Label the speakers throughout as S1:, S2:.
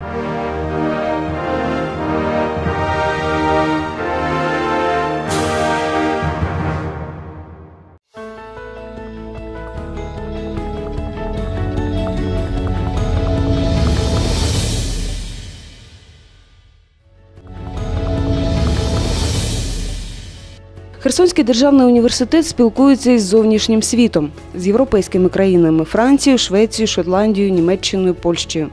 S1: Thank you Херсонський державний університет спілкується із зовнішнім світом, з європейськими країнами Францією, Швецією, Шотландією, Німеччиною, Польщею.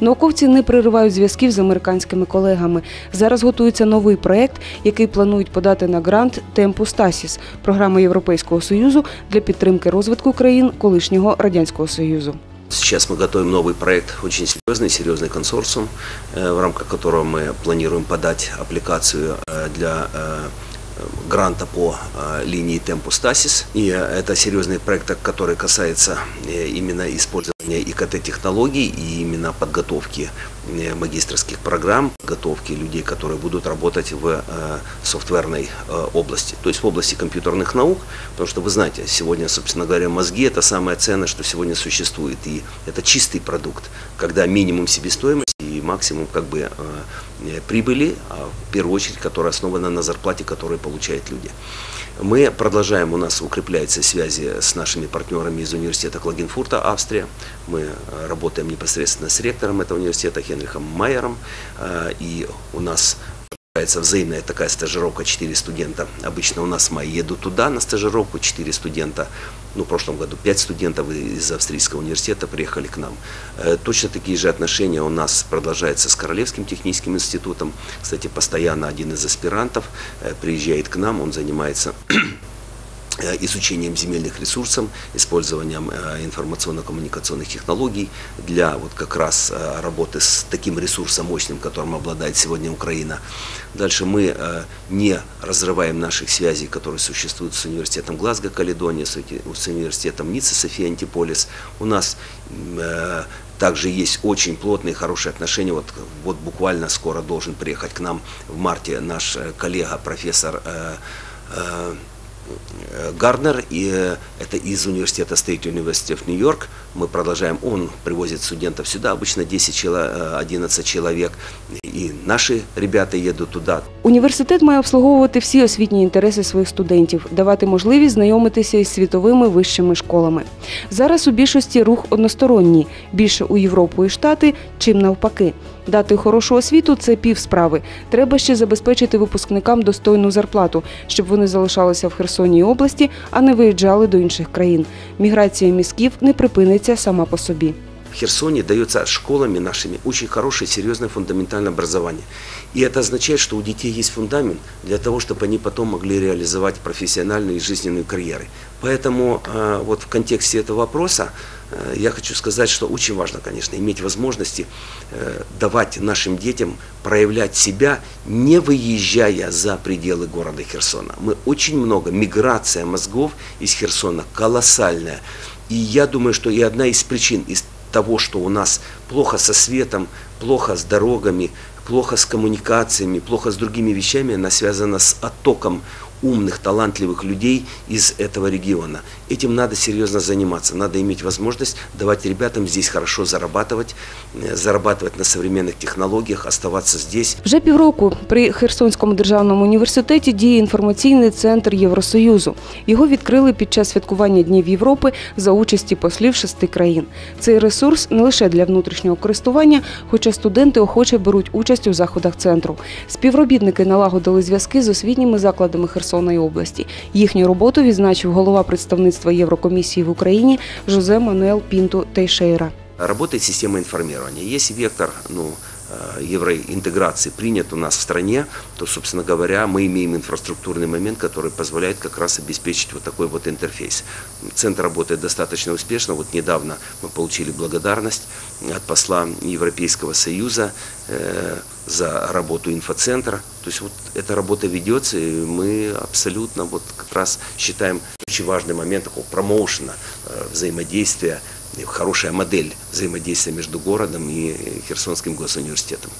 S1: Науковці не переривають зв'язків з американськими колегами. Зараз готується новий проект, який планують подати на грант Темпу Стасіс програма Європейського союзу для підтримки розвитку країн колишнього радянського союзу.
S2: Сейчас мы готовим новый проект, очень серьезный, серьезный консорциум, э, в рамках которого мы планируем подать аппликацию э, для э, гранта по э, линии Tempus Stasis. И э, это серьезный проект, который касается э, именно использования ИКТ-технологий и именно подготовки э, магистрских программ, подготовки людей, которые будут работать в э, софтверной э, области, то есть в области компьютерных наук, потому что вы знаете, сегодня, собственно говоря, мозги – это самое ценное, что сегодня существует, и это чистый продукт, когда минимум себестоимости и максимум как бы э, э, прибыли, а в первую очередь, которая основана на зарплате, которую получают люди. Мы продолжаем, у нас укрепляются связи с нашими партнерами из университета Клагенфурта, Австрия. Мы работаем непосредственно с ректором этого университета Хенрихом Майером. Э, И у нас Получается взаимная такая стажировка, 4 студента. Обычно у нас мае едут туда на стажировку, 4 студента. Ну, в прошлом году 5 студентов из Австрийского университета приехали к нам. Э, Точно такие же отношения у нас продолжаются с Королевским техническим институтом. Кстати, постоянно один из аспирантов э, приезжает к нам, он занимается изучением земельных ресурсов, использованием э, информационно-коммуникационных технологий для вот как раз э, работы с таким ресурсом мощным, которым обладает сегодня Украина. Дальше мы э, не разрываем наших связей, которые существуют с университетом Глазго, Каледония, с университетом Ницца, София Антиполис. У нас э, также есть очень плотные, хорошие отношения. Вот, вот буквально скоро должен приехать к нам в марте наш э, коллега, профессор Гарднер, и это из университета State University of New York. Мы продолжаем, он привозит студентов сюда, обычно 10 чело- э, 11 человек, и наши ребята едут туда.
S1: Університет має обслуговувати всі освітні інтереси своїх студентів, давати можливість знайомитися із світовими вищими школами. Зараз у більшості рух односторонній, більше у Європу і Штати, чим навпаки. Дати хорошу освіту це пів справи. Треба ще забезпечити випускникам достойну зарплату, щоб вони залишалися в Херсоні і області, а не виїжджали до інших країн. Міграція мізків не припиниться сама по собі.
S2: Херсоне дается школами нашими очень хорошее, серьезное фундаментальное образование. И это означает, что у детей есть фундамент для того, чтобы они потом могли реализовать профессиональные и жизненные карьеры. Поэтому э, вот в контексте этого вопроса э, я хочу сказать, что очень важно, конечно, иметь возможности э, давать нашим детям проявлять себя, не выезжая за пределы города Херсона. Мы очень много, миграция мозгов из Херсона колоссальная. И я думаю, что и одна из причин из того, что у нас плохо со светом, плохо с дорогами, плохо с коммуникациями, плохо с другими вещами, она связана с оттоком умных, талантливых людей из этого региона. Этим надо серьезно заниматься. Надо иметь возможность давать ребятам здесь хорошо зарабатывать, э, зарабатывать на современных технологиях, оставаться здесь.
S1: Вже півроку при Херсонському державному університеті діє інформаційний центр Євросоюзу. Його відкрили під час святкування Днів Європи за участі послів шести країн. Цей ресурс не лише для внутрішнього користування, хоча студенти охоче беруть участь у заходах центру. Співробітники налагодили зв'язки з освітніми закладами Херсона і області. Їхню роботу відзначив голова представництва Єврокомісії в Україні Жозе Мануел Пінту Тейшейра.
S2: Работает система информирования. Если вектор ну, э, евроинтеграции принят у нас в стране, то, собственно говоря, мы имеем инфраструктурный момент, который позволяет как раз обеспечить вот такой вот интерфейс. Центр работает достаточно успешно. Вот недавно мы получили благодарность от посла Европейского Союза э, за работу инфоцентра. То есть вот эта работа ведется, и мы абсолютно вот как раз считаем очень важный момент такого промоушена, э, взаимодействия, хорошая модель взаимодействия между городом и Херсонским госуниверситетом.